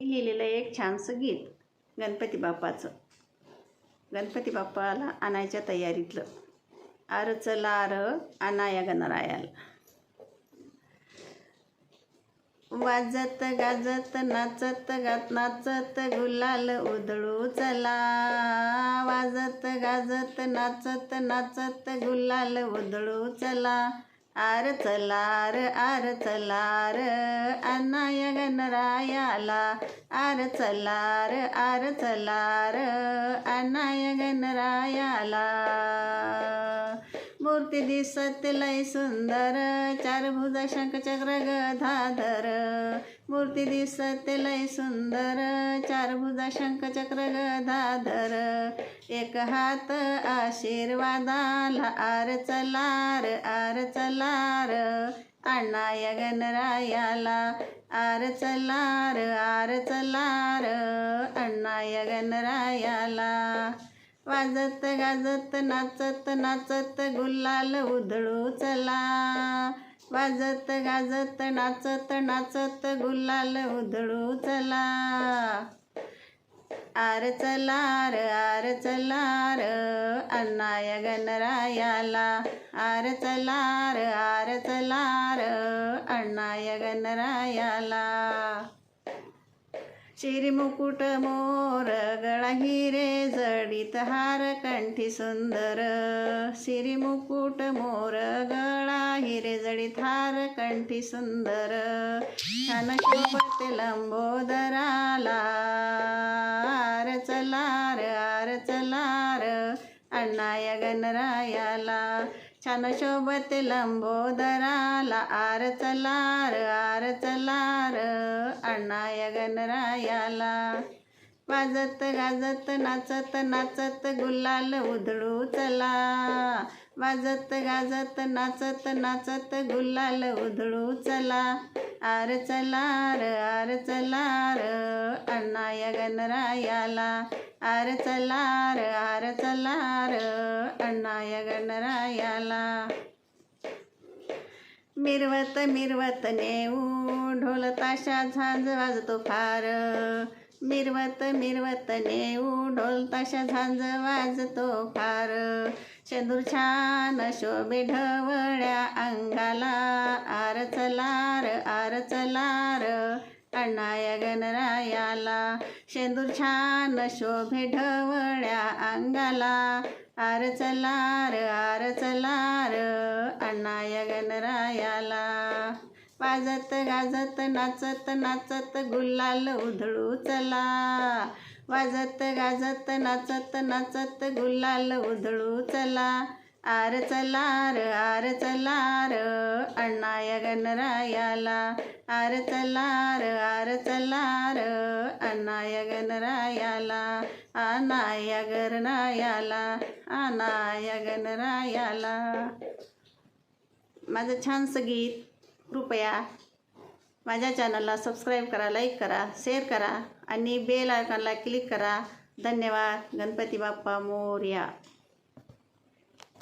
मी लिहिलेलं एक छानसं गीत गणपती बाप्पाचं. गणपती बाप्पाला आणायच्या तयारीतलं. आर चला आर आणाया गणरायाला. वाजत गाजत नाचत गात नाचत गुलाल उधळू चला. वाजत गाजत नाचत नाचत गुलाल उधळू चला. आर चला आर आर चला आर अनाय गणरायाला आर चला आर आर चला गणरायाला मूर्ती दिसत लय सुंदर. चार शंख शंखचक्र गधाधर मूर्ती दिसत लय सुंदर. चार शंख शंखचक्र गधाधर एक हात आशीर्वादाला आर चलार आर चलार. अण्णाय गणरायाला आर चलार आर चलार. अण्णाय गणरायाला वाजत गाजत नाचत नाचत गुलाल उधळू चला. वाजत गाजत नाचत नाचत गुलाल उधळू चला. आर चलार आर चलार अन्नाय गणरायाला आर चलार आर चलार अण्णाय गणरायाला चिरमुकुट मोर गळा हिरे जडित हार कंठी सुंदर. शिरी मोर गळा हिरे जडित हार कंठी सुंदर. छान शोभत लंबोदराला आर चलार आर चलार. अण्णाय गणरायाला छान शोभते लंबोदराला आर चलार आर चलार अण्णाया गणरायाला. वाजत गाजत नाचत नाचत गुलाल उधळू चला. वाजत गाजत नाचत नाचत गुलाल उधळू चला. आर चलार आर चलार अण्णाय गणरायाला आर चलार आर चलार अण्णाय गणरायाला मिरवत मिरवत नेऊ ढोल ताशा झांज वाजतो फार. मिरवत मिरवत नेऊ ढोल ताशा झांज वाजतो फार. शेंदूर छान शोभे ढवळ्या अंगाला. आर चलार आर चलार अण्णाय गणरायाला शेंदूर छान शोभे ढवळ्या अंगाला. आर चलार आर चलार अण्णाय गणरायाला वाजत गाजत नाचत नाचत गुलाल उधळू चला. वाजत गाजत नाचत नाचत गुलाल उधळू चला. आर चलार आर चलार अण्णाय गणरायाला आर चलार आर चलार अण्णाय गणरायाला अनाय गणरायाला अनाय गणरायाला माझं छानसं गीत कृपया माझ्या चॅनलला सबस्क्राईब करा लाईक करा शेअर करा आणि बेल आयकॉनला क्लिक करा. धन्यवाद. गणपती बाप्पा मोर्या.